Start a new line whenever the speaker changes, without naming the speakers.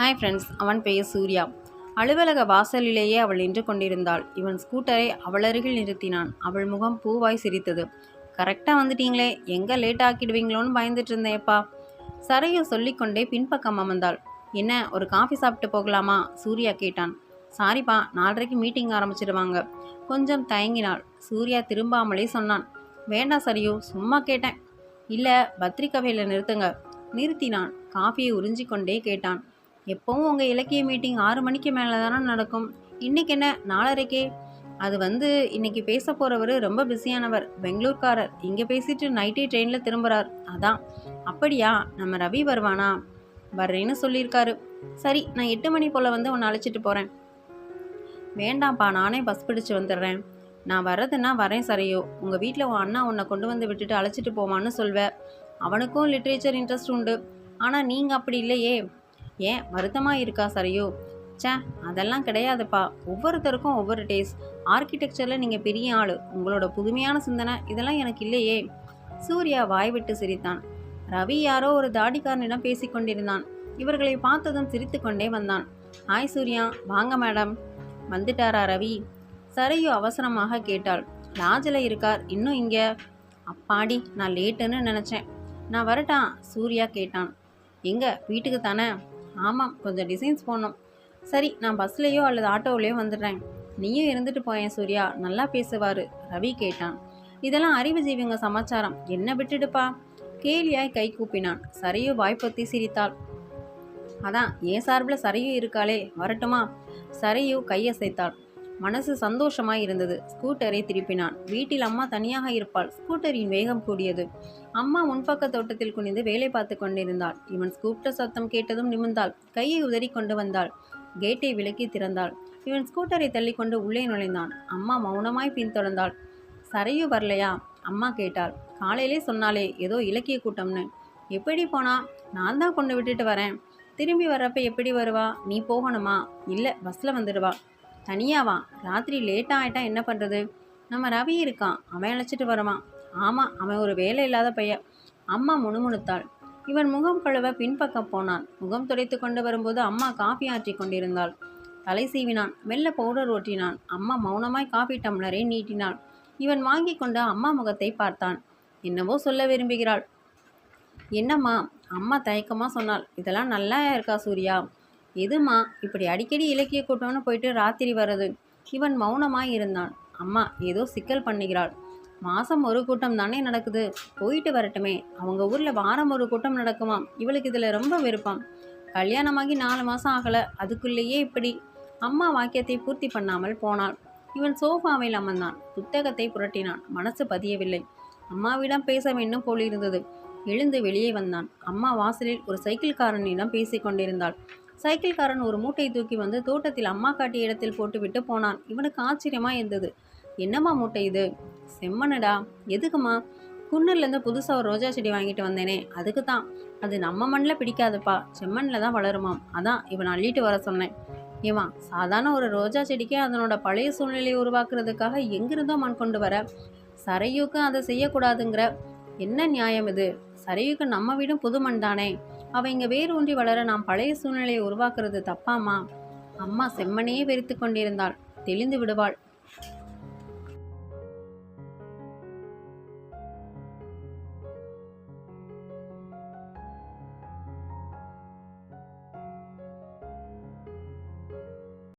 Hi friends அவன் பெயர் சூர்யா. அலுவலக வாசலிலேயே அவள் நின்று கொண்டிருந்தாள். இவன் ஸ்கூட்டரை அவள் அருகில் நிறுத்தினான். அவள் முகம் பூவாய் சிரித்தது. கரெக்டாக வந்துட்டீங்களே எங்கே லேட் ஆக்கிடுவீங்களோன்னு பயந்துட்டு இருந்தேப்பா சரையு சொல்லிக்கொண்டே பின்பக்கம் அமர்ந்தாள். என்ன ஒரு காஃபி சாப்பிட்டு போகலாமா? சூர்யா கேட்டான். சாரிப்பா நாலரைக்கு மீட்டிங் ஆரம்பிச்சிடுவாங்க கொஞ்சம் தயங்கினாள். சூர்யா திரும்பாமலே சொன்னான். வேண்டாம் சரியோ சும்மா கேட்டேன். இல்லை பத்திரிக்கவையில் நிறுத்துங்க. நிறுத்தினான். காஃபியை உறிஞ்சிக்கொண்டே கேட்டான். எப்பவும் உங்கள் இலக்கிய மீட்டிங் ஆறு மணிக்கு மேலே தானே நடக்கும். இன்றைக்கி என்ன? நாலரைக்கே அது வந்து இன்றைக்கி பேச போகிறவர் ரொம்ப பிஸியானவர் பெங்களூர்காரர். இங்கே பேசிட்டு நைட்டே ட்ரெயினில் திரும்புகிறார் அதான். அப்படியா? நம்ம ரவி வருவானா? வர்றேன்னு சொல்லியிருக்காரு. சரி நான் எட்டு மணி போல் வந்து உன்னை அழைச்சிட்டு போகிறேன் வேண்டாம்ப்பா நானே பஸ் பிடிச்சு வந்துடுறேன். நான் வர்றதுன்னா வரேன் சரியோ. உங்கள் வீட்டில் உன் அண்ணா உன்னை கொண்டு வந்து விட்டுட்டு அழைச்சிட்டு போவான்னு சொல்வேன் அவனுக்கும் லிட்ரேச்சர் இன்ட்ரெஸ்ட் உண்டு. ஆனால் நீங்கள் அப்படி இல்லையே. ஏன் வருத்தமாக இருக்கா சரியோ? ச்சே அதெல்லாம் கிடையாதுப்பா. ஒவ்வொருத்தருக்கும் ஒவ்வொரு டேஸ்ட் ஆர்கிடெக்சரில் நீங்கள் பெரிய ஆள். உங்களோட புதுமையான சிந்தனை இதெல்லாம் எனக்கு இல்லையே. சூர்யா வாய் விட்டு சிரித்தான். ரவி யாரோ ஒரு தாடிக்காரனிடம் பேசிக்கொண்டிருந்தான் இவர்களை பார்த்ததும் சிரித்து கொண்டே வந்தான். ஹாய் சூர்யா. வாங்க மேடம் வந்துட்டாரா ரவி? சரையு அவசரமாக கேட்டாள். லாஜில் இருக்கார். இன்னும் இங்கே? அப்பாடி நான் லேட்டுன்னு நினச்சேன். நான் வரட்டா? சூர்யா கேட்டான். எங்கே? வீட்டுக்கு தானே? ஆமாம் கொஞ்சம் டிசைன்ஸ் போடணும். சரி நான் பஸ்லேயோ அல்லது ஆட்டோவிலையோ வந்துடுறேன். நீயும் இருந்துட்டு போயேன் சூர்யா. நல்லா பேசுவார் ரவி கேட்டான். இதெல்லாம் அறிவு ஜீவிங்க சமாச்சாரம். என்ன விட்டுடுப்பா? கேலியாய் கை கூப்பினான். சரியோ வாய்ப்பத்தி சிரித்தாள். அதான் ஏன் சார்பில் சரியு இருக்காளே வரட்டுமா? சரியு கையசைத்தாள் மனசு சந்தோஷமாய் இருந்தது. ஸ்கூட்டரை திருப்பினான். வீட்டில் அம்மா தனியாக இருப்பாள். ஸ்கூட்டரின் வேகம் கூடியது. அம்மா முன்பக்க தோட்டத்தில் குனிந்து வேலை பார்த்து கொண்டிருந்தாள். இவன் ஸ்கூட்டர் சத்தம் கேட்டதும் நிமிர்ந்தாள். கையை உதறி கொண்டு வந்தாள். கேட்டை விலக்கி திறந்தாள். இவன் ஸ்கூட்டரை தள்ளிக்கொண்டு உள்ளே நுழைந்தான். அம்மா மௌனமாய் பின்தொடர்ந்தாள். சரையு வரலையா? அம்மா கேட்டாள். காலையிலே சொன்னாலே ஏதோ இலக்கிய கூட்டம்னு. எப்படி போனா? நான் தான் கொண்டு விட்டுட்டு வரேன். திரும்பி வர்றப்ப எப்படி வருவா? நீ போகணுமா? இல்லை பஸ்ஸில் வந்துடுவா. தனியாவா? ராத்திரி லேட்டாக ஆயிட்டா என்ன பண்ணுறது நம்ம ரவி இருக்கான். அவன் அழைச்சிட்டு வருவான். ஆமாம் அவன் ஒரு வேலை இல்லாத பையன். அம்மா முணுமுணுத்தாள். இவன் முகம் கழுவ பின்பக்கம் போனான். முகம் துடைத்து கொண்டு வரும்போது அம்மா காஃபி ஆற்றி கொண்டிருந்தாள். தலை சீவினான். மெல்ல பவுடர் ஓட்டினான். அம்மா மௌனமாய் காஃபி டம்ளரை நீட்டினாள். இவன் வாங்கி கொண்டு அம்மா முகத்தை பார்த்தான். என்னவோ சொல்ல விரும்புகிறாள். என்னம்மா? அம்மா தயக்கமாக சொன்னாள். இதெல்லாம் நல்லா இருக்கா சூர்யா? எதுமா இப்படி அடிக்கடி இலக்கிய கூட்டம்னு போயிட்டு ராத்திரி வர்றது? இவன் மௌனமாய் இருந்தான். அம்மா ஏதோ சிக்கல் பண்ணுகிறாள். மாதம் ஒரு கூட்டம் தானே நடக்குது. போயிட்டு வரட்டுமே. அவங்க ஊரில் வாரம் ஒரு கூட்டம் நடக்குமாம். இவளுக்கு இதில் ரொம்ப விருப்பம். கல்யாணமாகி நாலு மாதம் ஆகலை. அதுக்குள்ளேயே இப்படி. அம்மா வாக்கியத்தை பூர்த்தி பண்ணாமல் போனாள். இவன் சோஃபாவில் அமர்ந்தான். புத்தகத்தை புரட்டினான். மனசு பதியவில்லை. அம்மாவிடம் பேச வேண்டும் போலிருந்தது. எழுந்து வெளியே வந்தான். அம்மா வாசலில் ஒரு சைக்கிள்காரனிடம் பேசிக் கொண்டிருந்தாள் சைக்கிள்காரன் ஒரு மூட்டையை தூக்கி வந்து தோட்டத்தில் அம்மா காட்டிய இடத்தில் போட்டுவிட்டு போனான். இவனுக்கு ஆச்சரியமாக இருந்தது. என்னம்மா மூட்டை இது? செம்மனடா. எதுக்குமா குன்னர்லேருந்து புதுசாக ஒரு ரோஜா செடி வாங்கிட்டு வந்தேனே. அதுக்கு தான் அது நம்ம மண்ணில் பிடிக்காதுப்பா. செம்மண்ணில் தான் வளருமாம். அதான் இவன் அள்ளிட்டு வர சொன்னேன். இவன் சாதாரண ஒரு ரோஜா செடிக்கே அதனோட பழைய சூழ்நிலையை உருவாக்குறதுக்காக எங்கிருந்தோ மண் கொண்டு வர? சரையூக்கும் அதை செய்யக்கூடாதுங்கிற. என்ன நியாயம் இது? சரையுக்கு நம்ம வீடும் புது மண் தானே அவங்க இங்க ஊன்றி வளர நாம் பழைய சூழ்நிலையை உருவாக்குறது தப்பாமா அம்மா செம்மனையே வெறித்து கொண்டிருந்தாள். தெளிந்து விடுவாள்.